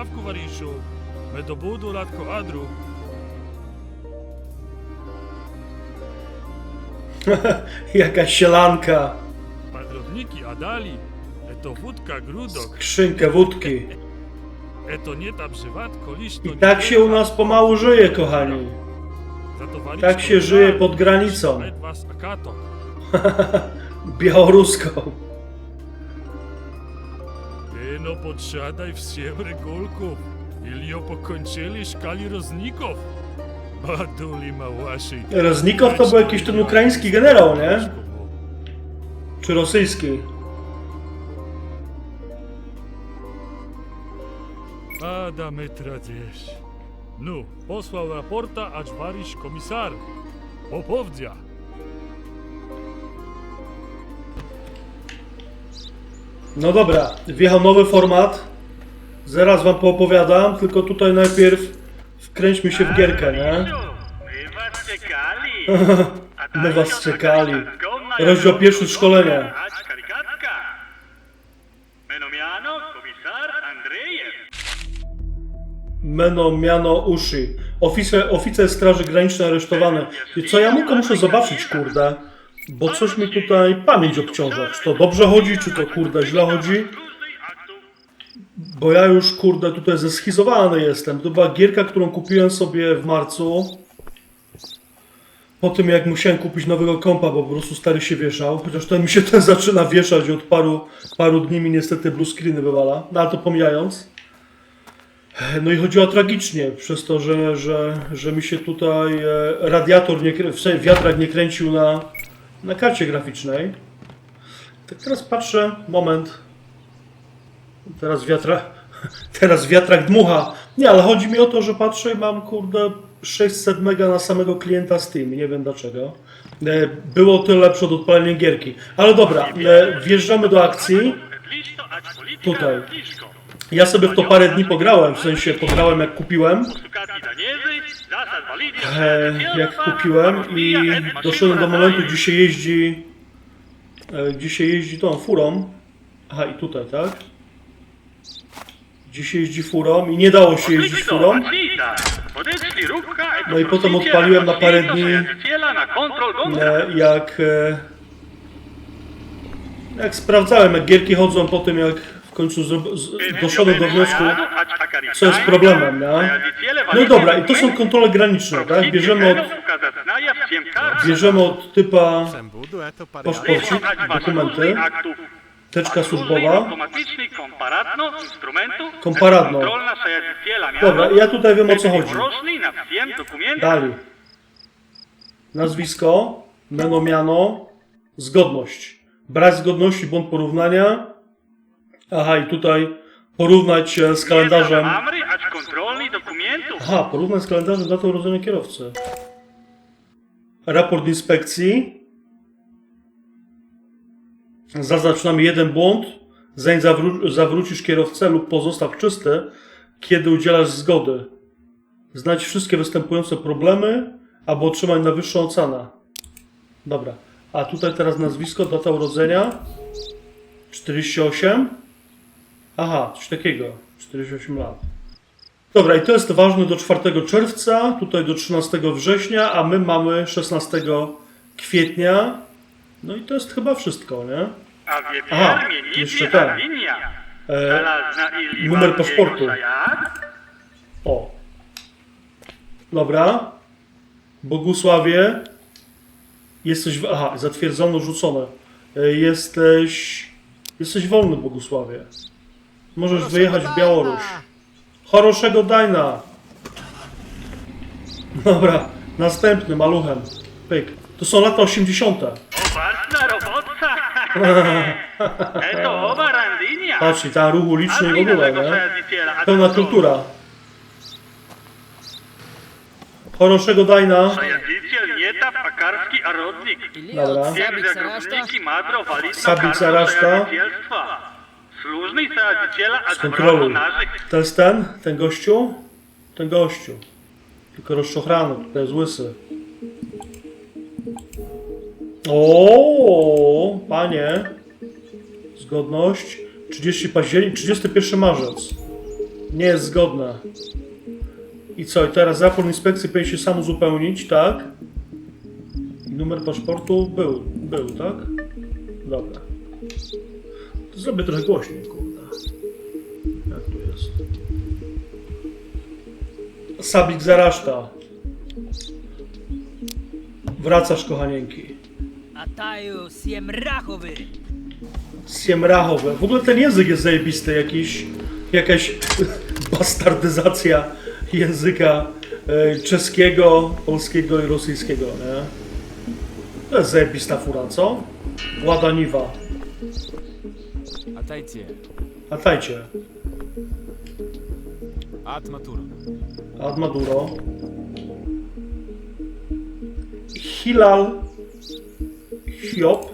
stawku wariszu. Me do budu latko adru. Jakaś sielanka. Padrodniki adali. Eto wódka grudok. Skrzynkę wódki. Eto nie ta brzywatko liść. I tak się u nas pomału żyje, kochani. Tak się żyje pod granicą. Białoruską no podsiadaj wsiem regulków, ilio pokończyli szkali rozników. Baduli małasi. Roznikow to był jakiś ten ukraiński generał, nie? Czy rosyjski? Ada my. No, posłał raporta, acz warisz komisar. Popowdzia. No dobra, wjechał nowy format. Zaraz wam poopowiadam, tylko tutaj najpierw wkręćmy się w gierkę, nie? My was czekali. My was czekali. Rozdział pierwszy szkolenia. Menomiano komisar Andrejew. Meno, miano, uszy. Oficer, oficer Straży Granicznej aresztowany. I co ja tylko muszę zobaczyć, kurde? Bo coś mi tutaj pamięć obciąża. Czy to dobrze chodzi, czy to kurde źle chodzi? Bo ja już kurde tutaj zeschizowany jestem. To była gierka, którą kupiłem sobie w marcu. Po tym jak musiałem kupić nowego kompa, bo po prostu stary się wieszał. Chociaż ten mi się ten zaczyna wieszać od paru, paru dni mi niestety blue screeny wywala. No ale to pomijając. No i chodziło tragicznie, przez to, że, że, że mi się tutaj e, radiator, nie, wiatrak nie kręcił na, na karcie graficznej. Tak teraz patrzę, moment. Teraz wiatra, teraz wiatrak dmucha. Nie, ale chodzi mi o to, że patrzę i mam kurde 600 mega na samego klienta Steam. Nie wiem dlaczego. E, Było tyle lepsze od odpalenia gierki. Ale dobra, e, wjeżdżamy do akcji. Tutaj. Ja sobie w to parę dni pograłem, w sensie pograłem jak kupiłem. E, jak kupiłem i doszedłem do momentu, gdzie się jeździ e, gdzie się jeździ tą furą. Aha, i tutaj, tak? Gdzie się jeździ furą i nie dało się jeździć furą. No i potem odpaliłem na parę dni, E, jak, e, jak sprawdzałem, jak gierki chodzą po tym, jak w końcu zro- z- do wniosku, co jest problemem, nie? No i dobra, i to są kontrole graniczne, tak? Bierzemy od, bierzemy od typa paszporcik, dokumenty, teczka służbowa. Komparadno. Dobra, ja tutaj wiem o co chodzi. Dalej. Nazwisko, meno, miano, zgodność. Brak zgodności błąd porównania. Aha, i tutaj porównać e, z kalendarzem. Aha, porównać z kalendarzem datą urodzenia kierowcy. Raport inspekcji. Zaznacz przynajmniej jeden błąd, zanim zawró- zawrócisz kierowcę lub pozostaw czysty, kiedy udzielasz zgody. Znajdź wszystkie występujące problemy, aby otrzymać najwyższą ocenę. Dobra. A tutaj teraz nazwisko, data urodzenia. 48. Aha, coś takiego. 48 lat. Dobra, i to jest ważne do 4 czerwca, tutaj do 13 września, a my mamy 16 kwietnia. No i to jest chyba wszystko, nie? Aha, jeszcze ten. E, numer paszportu. o. Dobra. Bogusławie. Jesteś. W... Aha, zatwierdzono, rzucone. E, Jesteś. Jesteś wolny, Bogusławie. Możesz wyjechać w Białoruś. Choroszego Dajna. Dobra, następny maluchem. Pyk. To są lata 80. Ważna robota! Eto oba randinia! Patrz, i tam ruch uliczny i w ogóle, nie? a Pełna to- kultura. Choroszego Dajna. Przyjaciel Nieta Pakarski Arodnik. Dobra. Wiem, Sabik walidna Sabik. Służny przyjaciela, a naszych. To jest ten? Ten gościu? Ten gościu. Tylko rozczochrany, to jest łysy. O, panie. Zgodność. 30 październik, 31 marzec. Nie jest zgodne. I co? I teraz raport inspekcji powinien się sam uzupełnić, tak? I numer paszportu był, był, tak? Dobra. Zrobię trochę głośniej, kurde. Jak tu jest? Sabik zaraszta. Wracasz, kochanieńki. Ataju siemrachowy. Siemrachowe. W ogóle ten język jest zajebisty, jakiś, jakaś bastardyzacja języka e, czeskiego, polskiego i rosyjskiego, nie? To jest zajebista fura, co? Łada Niwa. Attajcie. A tajcie. Ad maturum. Ad Maduro. Hilal. Hiop.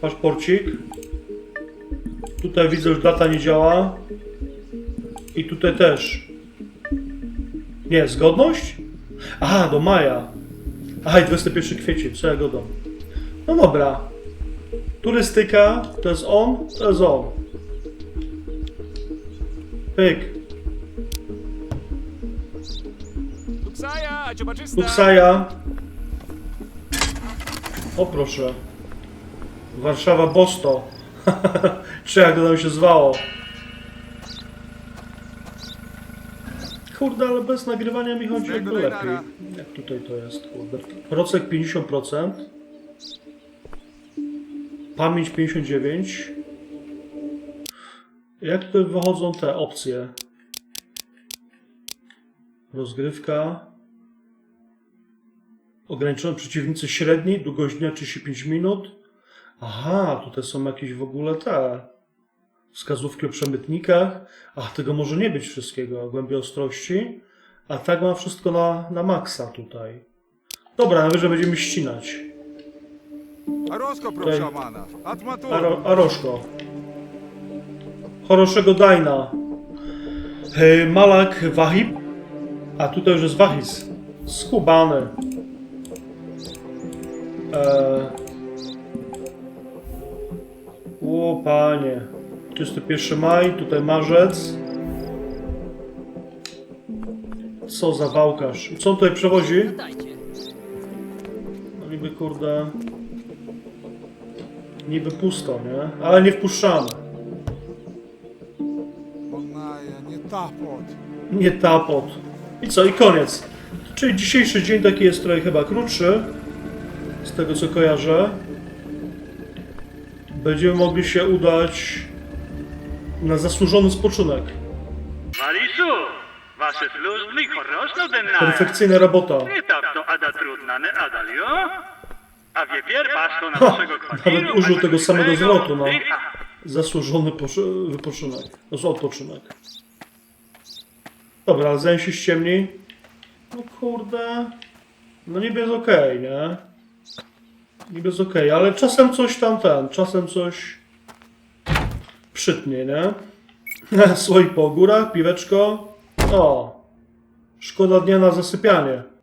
Paszporcik. Tutaj widzę, że data nie działa. I tutaj też. Nie, zgodność? Aha, do maja. Aha, i 21 kwiecień, co ja godam. No dobra. Turystyka, to jest on, to jest on. Pyk. Tuksaja! Luksaja. O proszę. Warszawa Bosto. Czy jak to tam się zwało? Kurde, ale bez nagrywania mi chodzi jakby lepiej. Jak tutaj to jest, kurde. Procek 50%. Pamięć 59. Jak tutaj wychodzą te opcje? Rozgrywka. Ograniczone przeciwnicy średni, długość dnia 35 minut. Aha, tutaj są jakieś w ogóle te wskazówki o przemytnikach. Ach, tego może nie być wszystkiego, głębi ostrości. A tak ma wszystko na, na maksa tutaj. Dobra, najwyżej będziemy ścinać. Rosko Tutaj- pro szamana. Ad maturum. Aro, Aroszko. Choroszego Dajna. E, Malak Wahib. A tutaj już jest Wahis. Skubany. E... O panie. 31 maj, tutaj marzec. Co za wałkarz. Co on tutaj przewozi? No niby kurde Niby pusto, nie? Ale nie wpuszczamy. Onaja, nie tapot. Nie tapot. I co, i koniec. Czyli dzisiejszy dzień taki jest trochę chyba krótszy. Z tego co kojarzę. Będziemy mogli się udać na zasłużony spoczynek. Валишу, ваши службы хорошо денная. Perfekcyjna robota. Не так, что ада трудно, не ада, Nawet użył tego samego zwrotu, no. Dycha. Zasłużony wypoczynek. Jest odpoczynek. Dobra, ale zanim się ściemni. No kurde. No niby jest okej, nie? Niby jest okej, ale czasem coś tam ten, czasem coś przytnie, nie? Słoik po górach, piweczko. O! Szkoda dnia na zasypianie.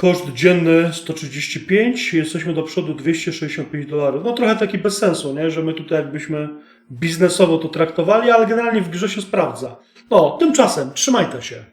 Koszt dzienny 135, jesteśmy do przodu 265 dolarów. No trochę taki bez sensu, nie? Że my tutaj jakbyśmy biznesowo to traktowali, ale generalnie w grze się sprawdza. No, tymczasem trzymajcie się.